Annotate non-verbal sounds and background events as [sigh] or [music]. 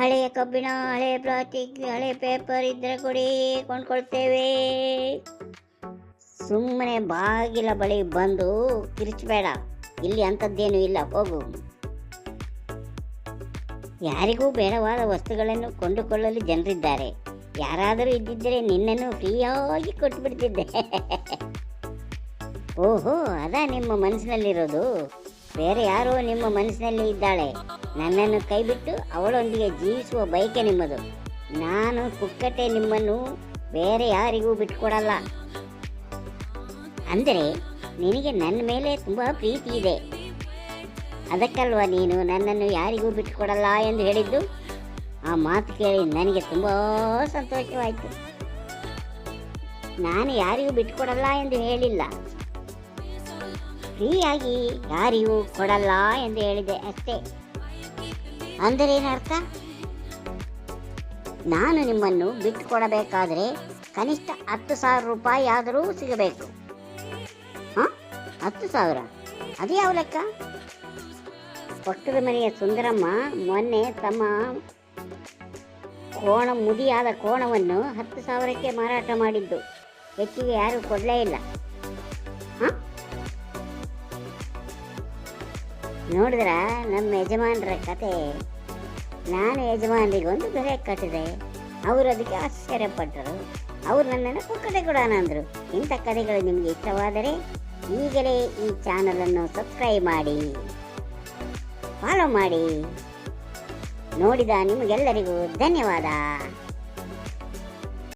ಹಳೆಯ ಕಬ್ಬಿಣ ಹಳೆ ಪ್ಲಾಸ್ಟಿಕ್ ಹಳೆ ಪೇಪರ್ ಇದ್ರೆ ಕೊಡಿ, ಕೊಂಡ್ಕೊಳ್ತೇವೆ. ಸುಮ್ಮನೆ ಬಾಗಿಲ ಬಳಿ ಬಂದು ಕಿರಿಚಬೇಡ ಇಲ್ಲಿ ಅಂಥದ್ದೇನೂ ಇಲ್ಲ, ಹೋಗು. ಯಾರಿಗೂ ಬೇಡವಾದ ವಸ್ತುಗಳನ್ನು ಕೊಂಡುಕೊಳ್ಳಲು ಜನರಿದ್ದಾರೆ. ಯಾರಾದರೂ ಇದ್ದಿದ್ದರೆ ನಿನ್ನನ್ನು ಫ್ರೀಯಾಗಿ ಕೊಟ್ಬಿಡ್ತಿದ್ದೆ. [laughs] ಓಹೋ, ಅದಾ ನಿಮ್ಮ ಮನಸ್ಸಿನಲ್ಲಿರೋದು. ಬೇರೆ ಯಾರೋ ನಿಮ್ಮ ಮನಸ್ಸಿನಲ್ಲಿ ಇದ್ದಾಳೆ. ನನ್ನನ್ನು ಕೈಬಿಟ್ಟು ಅವಳೊಂದಿಗೆ ಜೀವಿಸುವ ಬಯಕೆ ನಿಮ್ಮದು. ನಾನು ಪುಕ್ಕಟೆ ನಿಮ್ಮನ್ನು ಬೇರೆ ಯಾರಿಗೂ ಬಿಟ್ಕೊಡಲ್ಲ. ಅಂದರೆ ನಿನಗೆ ನನ್ನ ಮೇಲೆ ತುಂಬ ಪ್ರೀತಿ ಇದೆ. ಅದಕ್ಕಲ್ವ ನೀನು ನನ್ನನ್ನು ಯಾರಿಗೂ ಬಿಟ್ಟುಕೊಡಲ್ಲ ಎಂದು ಹೇಳಿದ್ದು? ಆ ಮಾತು ಕೇಳಿ ನನಗೆ ತುಂಬ ಸಂತೋಷವಾಯಿತು. ನಾನು ಯಾರಿಗೂ ಬಿಟ್ಟುಕೊಡಲ್ಲ ಎಂದು ಹೇಳಿಲ್ಲ. ಫ್ರೀಯಾಗಿ ಯಾರಿಗೂ ಕೊಡಲ್ಲ ಎಂದು ಹೇಳಿದೆ ಅಷ್ಟೇ. ಅಂದರೆ ಏನರ್ಥ? ನಾನು ನಿಮ್ಮನ್ನು ಬಿಟ್ಟು ಕೊಡಬೇಕಾದ್ರೆ ಕನಿಷ್ಠ ಹತ್ತು ಸಾವಿರ ರೂಪಾಯಿ ಆದರೂ ಸಿಗಬೇಕು. ಹಾಂ? ಹತ್ತು ಸಾವಿರ? ಅದು ಯಾವ ಲೆಕ್ಕ? ಪಕ್ಕದ ಮನೆಯ ಸುಂದರಮ್ಮ ಮೊನ್ನೆ ತಮ್ಮ ಕೋಣ ಮುದಿಯಾದ ಕೋಣವನ್ನು ಹತ್ತು ಸಾವಿರಕ್ಕೆ ಮಾರಾಟ ಮಾಡಿದ್ದು. ಹೆಚ್ಚಿಗೆ ಯಾರೂ ಕೊಡಲೇ ಇಲ್ಲ. ಹಾಂ? ನೋಡಿದ್ರ? ನಮ್ಮ ಯಜಮಾನರ ಕತೆ. ನಾನು ಯಜಮಾನರಿಗೊಂದು ಬೆಲೆ ಕಟ್ಟಿದೆ. ಅವರು ಅದಕ್ಕೆ ಆಶ್ಚರ್ಯಪಟ್ಟರು ಅವರು ನನ್ನನ್ನು ಕತೆ ಕೂಡ ಅಂದರು. ಇಂಥ ಕಥೆಗಳು ನಿಮಗೆ ಇಷ್ಟವಾದರೆ ಈಗಲೇ ಈ ಚಾನಲನ್ನು ಸಬ್ಸ್ಕ್ರೈಬ್ ಮಾಡಿ. ಫಾಲೋ ಮಾಡಿ. ನೋಡಿದ ನಿಮಗೆಲ್ಲರಿಗೂ ಧನ್ಯವಾದ.